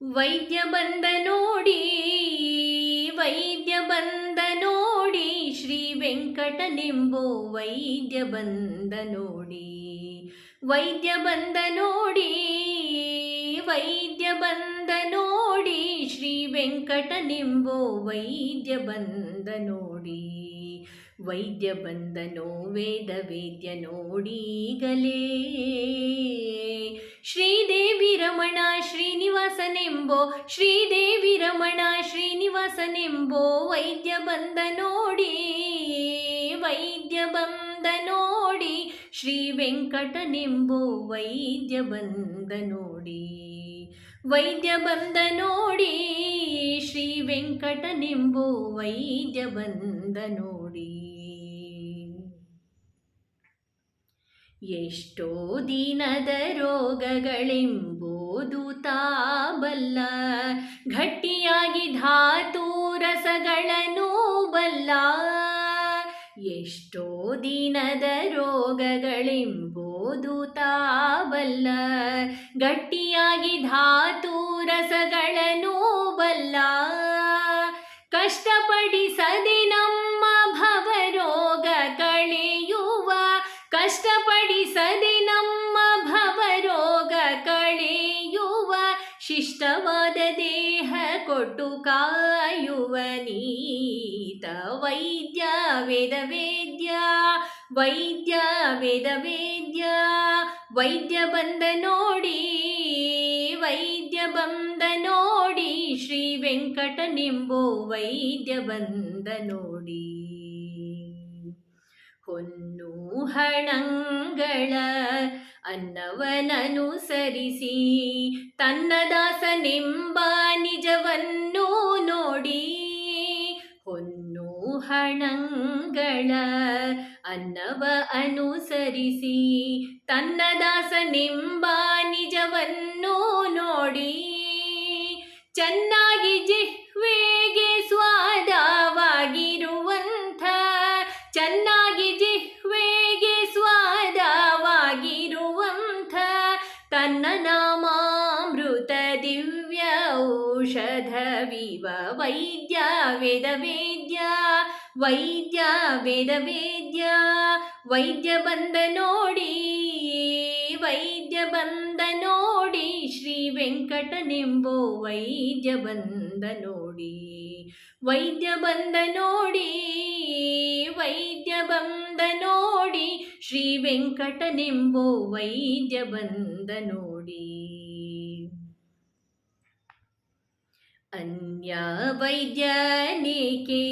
ವೈದ್ಯ ಬಂದ ನೋಡಿ ವೈದ್ಯ ಬಂದ ನೋಡಿ ಶ್ರೀ ವೆಂಕಟನೆಂಬೋ ವೈದ್ಯ ಬಂದ ನೋಡಿ ವೈದ್ಯ ಬಂದ ನೋಡಿ ವೈದ್ಯ ಬಂದ ನೋಡಿ ಶ್ರೀ ವೆಂಕಟ ನಿಂಬೋ ವೈದ್ಯ ಬಂದ ನೋಡಿ ವೈದ್ಯ ಬಂದನೋ ವೇದ ವೇದ್ಯ ನೋಡೀಗಲೇ ಶ್ರೀದೇವಿ ರಮಣ ಶ್ರೀನಿವಾಸನೆಂಬೋ, ಶ್ರೀದೇವಿ ರಮಣ ಶ್ರೀನಿವಾಸನೆಂಬೋ, ವೈದ್ಯ ಬಂದ ನೋಡಿ, ವೈದ್ಯ ಬಂದ ನೋಡಿ, ಶ್ರೀ ವೆಂಕಟನೆಂಬೋ, ವೈದ್ಯ ಬಂದ ನೋಡಿ, ವೈದ್ಯ ಬಂದ ನೋಡಿ, ಶ್ರೀ ವೆಂಕಟನೆಂಬೋ, ವೈದ್ಯ ಬಂದ ನೋಡಿ. ಎಷ್ಟೋ ದಿನದ ರೋಗಗಳೆಂಬುದು ತಾಬಲ್ಲ. ಗಟ್ಟಿಯಾಗಿ ಧಾತು ರಸಗಳನ್ನು ಬಲ್ಲ ಎಷ್ಟೋ ದಿನದ ರೋಗಗಳೆಂಬುದು ತಾಬಲ್ಲ. ಗಟ್ಟಿಯಾಗಿ ಧಾತು ರಸಗಳನ್ನು ಬಲ್ಲ ಕಷ್ಟಪಡಿಸದೆ ನಮ್ಮ ಕಷ್ಟಪಡಿಸದೆ ನಮ್ಮ ಭವರೋಗ ಕಳೆಯುವ, ಶಿಷ್ಟವಾದ ದೇಹ ಕೊಟ್ಟು ಕಾಯುವ ನೀತ ವೈದ್ಯ, ವೇದ ವೇದ್ಯ, ವೈದ್ಯ, ವೇದ ವೇದ್ಯ. ವೈದ್ಯ ಬಂದ ನೋಡಿ, ವೈದ್ಯ ಬಂದ ನೋಡಿ ಶ್ರೀ ವೆಂಕಟನೆಂಬೋ ವೈದ್ಯ ಬಂದ ನೋಡಿ. ಹೊನ್ನು ಹಣಂಗಳ ಅನ್ನವನನುಸರಿಸಿ ತನ್ನ ದಾಸನೆಂಬ ನಿಜವನ್ನು ನೋಡಿ ಹೊನ್ನು ಹಣಂಗಳ ಅನ್ನವ ಅನುಸರಿಸಿ ತನ್ನ ದಾಸನೆಂಬ ನಿಜವನ್ನು ನೋಡಿ ಚೆನ್ನಾಗಿ ಜಿಹ್ವೆಗೆ ನಾಮಾಮೃತ ದಿವ್ಯ ಔಷಧವಿವ ವೈದ್ಯ ವೇದ ವೇದ್ಯ, ವೈದ್ಯ ವೇದ ವೇದ್ಯ. ವೈದ್ಯ ಬಂದ ನೋಡಿ, ವೈದ್ಯ ಬಂದ ನೋಡಿ, ಶ್ರೀ ವೆಂಕಟನೆಂಬೋ ವೈದ್ಯ ಬಂದ ನೋಡಿ. ವೈದ್ಯ ಬಂದ ನೋಡಿ, ವೈದ್ಯ ಬಂದ ನೋಡಿ ಶ್ರೀ ವೆಂಕಟನೆಂಬೋ ವೈದ್ಯ ಬಂದ ನೋಡಿ ಅನ್ಯ ವೈದ್ಯನೇಕೆ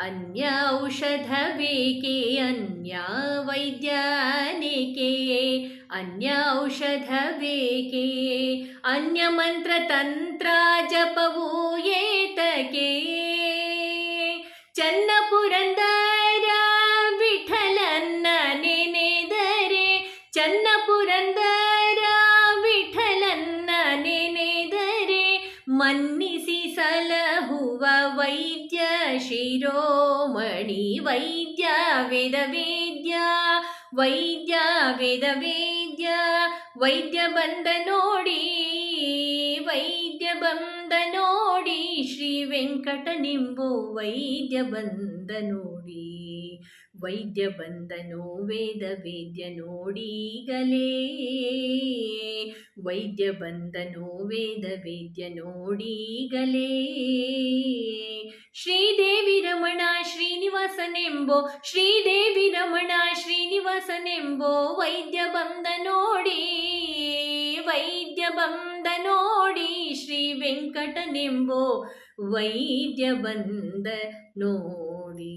ಅನ್ಯ ಔಷಧ ಬೇಕೆ, ಅನ್ಯ ವೈದ್ಯನೇಕೆ ಅನ್ಯ ಔಷಧ ಬೇಕೆ, ಅನ್ಯ ಮಂತ್ರ ತಂತ್ರ ಜಪವು ಏತಕೆ ಚನ್ನ ಪುರಂದರ ಪುರಂದರ ವಿಠಲನ್ನ ನೆನೆದರೆ ಮನ್ನಿಸಿ ಸಲಹುವ ವೈದ್ಯ ಶಿರೋಮಣಿ ವೈದ್ಯ ವೇದ ವೇದ್ಯ ವೈದ್ಯ ವೇದ ವೇದ್ಯ ವೈದ್ಯ ಬಂದ ನೋಡಿ ವೈದ್ಯ ಬಂದ ನೋಡಿ ಶ್ರೀ ವೆಂಕಟನೆಂಬೋ ವೈದ್ಯ ಬಂದ ನೋಡಿ, ವೈದ್ಯ ಬಂದನೋ ವೇದ ವೇದ್ಯ ನೋಡೀಗಲೇ. ವೈದ್ಯ ಬಂದನೋ ವೇದ ವೇದ್ಯ ನೋಡೀಗಲೇ. ಶ್ರೀದೇವಿ ರಮಣ ಶ್ರೀನಿವಾಸನೆಂಬೋ, ಶ್ರೀದೇವಿ ರಮಣ ಶ್ರೀನಿವಾಸನೆಂಬೋ, ವೈದ್ಯ ಬಂದ ನೋಡಿ. ವೈದ್ಯ ಬಂದ ನೋಡಿ ಶ್ರೀ ವೆಂಕಟನೆಂಬೋ ವೈದ್ಯ ಬಂದ ನೋಡಿ